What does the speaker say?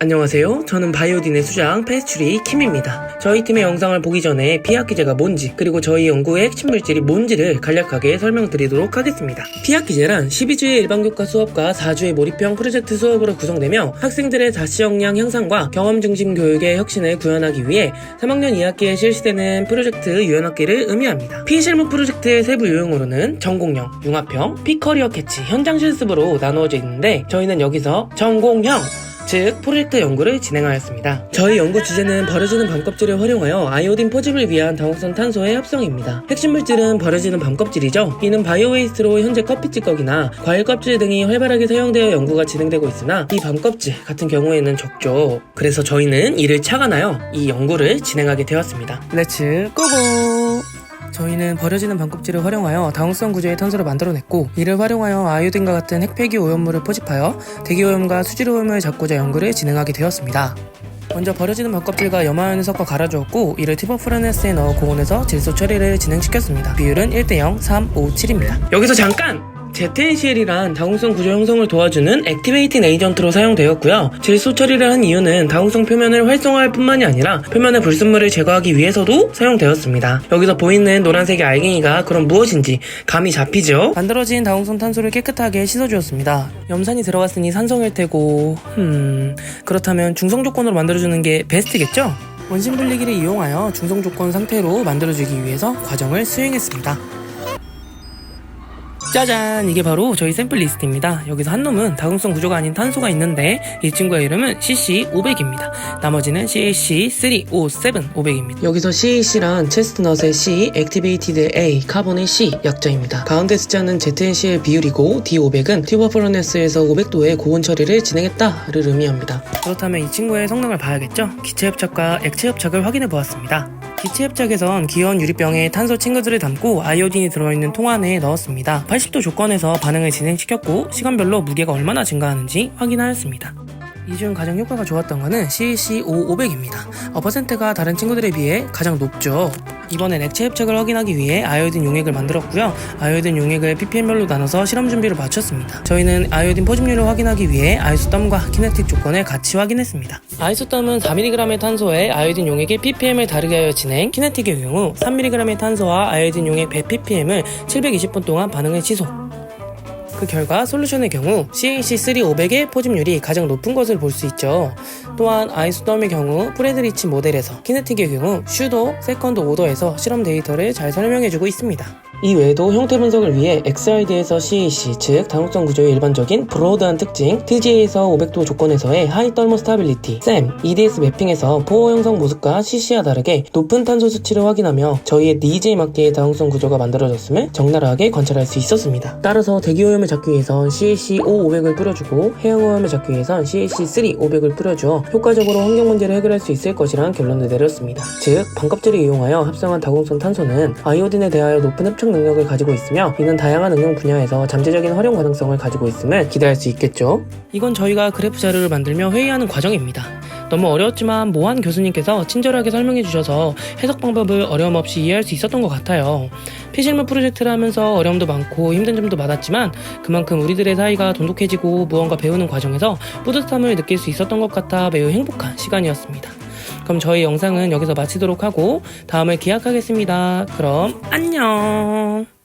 안녕하세요. 저는 바이오딘의 수장 패스츄리 킴입니다. 저희 팀의 영상을 보기 전에 피하기제가 뭔지 그리고 저희 연구의 핵심 물질이 뭔지를 간략하게 설명드리도록 하겠습니다. 피하기제란 12주의 일반 교과 수업과 4주의 몰입형 프로젝트 수업으로 구성되며 학생들의 자치 역량 향상과 경험 중심 교육의 혁신을 구현하기 위해 3학년 2학기에 실시되는 프로젝트 유연학기를 의미합니다. 피실무 프로젝트의 세부 요용으로는 전공형, 융합형, 피커리어 캐치, 현장 실습으로 나누어져 있는데 저희는 여기서 전공형 즉 프로젝트 연구를 진행하였습니다. 저희 연구 주제는 버려지는 밤껍질을 활용하여 아이오딘 포집을 위한 다용성 탄소의 합성입니다. 핵심 물질은 버려지는 밤껍질이죠. 이는 바이오웨이스트로 현재 커피 찌꺼기나 과일 껍질 등이 활발하게 사용되어 연구가 진행되고 있으나 이 밤껍질 같은 경우에는 적죠. 그래서 저희는 이를 착안하여 이 연구를 진행하게 되었습니다. 렛츠 고고! 저희는 버려지는 반껍질을 활용하여 다용성 구조의 탄소를 만들어냈고 이를 활용하여 아이오딘과 같은 핵폐기 오염물을 포집하여 대기오염과 수질오염을 잡고자 연구를 진행하게 되었습니다. 먼저 버려지는 반껍질과 염화연을 섞어 갈아주었고 이를 티버 프레네스에 넣어 고온에서 질소 처리를 진행시켰습니다. 비율은 1대0, 3, 5, 7입니다. 여기서 잠깐! ZNCL이란 다용성 구조 형성을 도와주는 액티베이팅 에이전트로 사용되었고요. 질소 처리를 한 이유는 다용성 표면을 활성화할 뿐만이 아니라 표면의 불순물을 제거하기 위해서도 사용되었습니다. 여기서 보이는 노란색의 알갱이가 그럼 무엇인지 감이 잡히죠? 만들어진 다용성 탄소를 깨끗하게 씻어주었습니다. 염산이 들어갔으니 산성일 테고, 음, 그렇다면 중성 조건으로 만들어주는 게 베스트겠죠? 원심 분리기를 이용하여 중성 조건 상태로 만들어주기 위해서 과정을 수행했습니다. 짜잔. 이게 바로 저희 샘플 리스트입니다. 여기서 한 놈은 다용성 구조가 아닌 탄소가 있는데 이 친구의 이름은 CC500입니다. 나머지는 CAC357 500입니다. 여기서 CAC란 체스트넛의 C, 액티베이티드 A, 카본의 C 약자입니다. 가운데 숫자는 ZNC의 비율이고 D500은 튜버플러네스에서 500도의 고온 처리를 진행했다를 의미합니다. 그렇다면 이 친구의 성능을 봐야겠죠? 기체 협착과 액체 협착을 확인해 보았습니다 기체 협착에선 기온 유리병에 탄소 친구들을 담고 아이오딘이 들어있는 통 안에 넣었습니다. 80도 조건에서 반응을 진행시켰고 시간별로 무게가 얼마나 증가하는지 확인하였습니다. 이 중 가장 효과가 좋았던 것은 CAC5500입니다. 어, 퍼센트가 다른 친구들에 비해 가장 높죠. 이번엔 액체 협착을 확인하기 위해 아이오딘 용액을 만들었고요. 아이오딘 용액을 ppm별로 나눠서 실험 준비를 마쳤습니다. 저희는 아이오딘 포집률을 확인하기 위해 아이소땀과 키네틱 조건을 같이 확인했습니다. 아이소땀은 4mg의 탄소에 아이오딘 용액의 ppm을 다르게 하여 진행, 키네틱의 경우 3mg의 탄소와 아이오딘 용액 100ppm을 720분 동안 반응을 지속, 그 결과 솔루션의 경우 CAC3500의 포집률이 가장 높은 것을 볼 수 있죠. 또한 아이소덤의 경우 프레드리치 모델에서 키네틱의 경우 슈도, 세컨드 오더에서 실험 데이터를 잘 설명해주고 있습니다. 이 외에도 형태 분석을 위해 XRD에서 CAC, 즉 다용성 구조의 일반적인 브로드한 특징, TGA에서 500도 조건에서의 하이 떨모 스타빌리티, SAM, EDS 매핑에서 포호 형성 모습과 CC와 다르게 높은 탄소 수치를 확인하며 저희의 니즈에 맞게 다용성 구조가 만들어졌음을 적나라하게 관찰할 수 있었습니다. 따라서 대기오염을 잡기 위해선 CAC5500을 뿌려주고 해양오염을 잡기 위해선 CAC3500을 뿌려주어 효과적으로 환경 문제를 해결할 수 있을 것이란 결론을 내렸습니다. 즉, 반껍질을 이용하여 합성한 다공성 탄소는 아이오딘에 대하여 높은 흡착 능력을 가지고 있으며 이는 다양한 응용 분야에서 잠재적인 활용 가능성을 가지고 있음을 기대할 수 있겠죠. 이건 저희가 그래프 자료를 만들며 회의하는 과정입니다. 너무 어려웠지만 모한 교수님께서 친절하게 설명해 주셔서 해석 방법을 어려움 없이 이해할 수 있었던 것 같아요. 피실물 프로젝트를 하면서 어려움도 많고 힘든 점도 많았지만 그만큼 우리들의 사이가 돈독해지고 무언가 배우는 과정에서 뿌듯함을 느낄 수 있었던 것 같아 매우 행복한 시간이었습니다. 그럼 저희 영상은 여기서 마치도록 하고 다음을 기약하겠습니다. 그럼 안녕!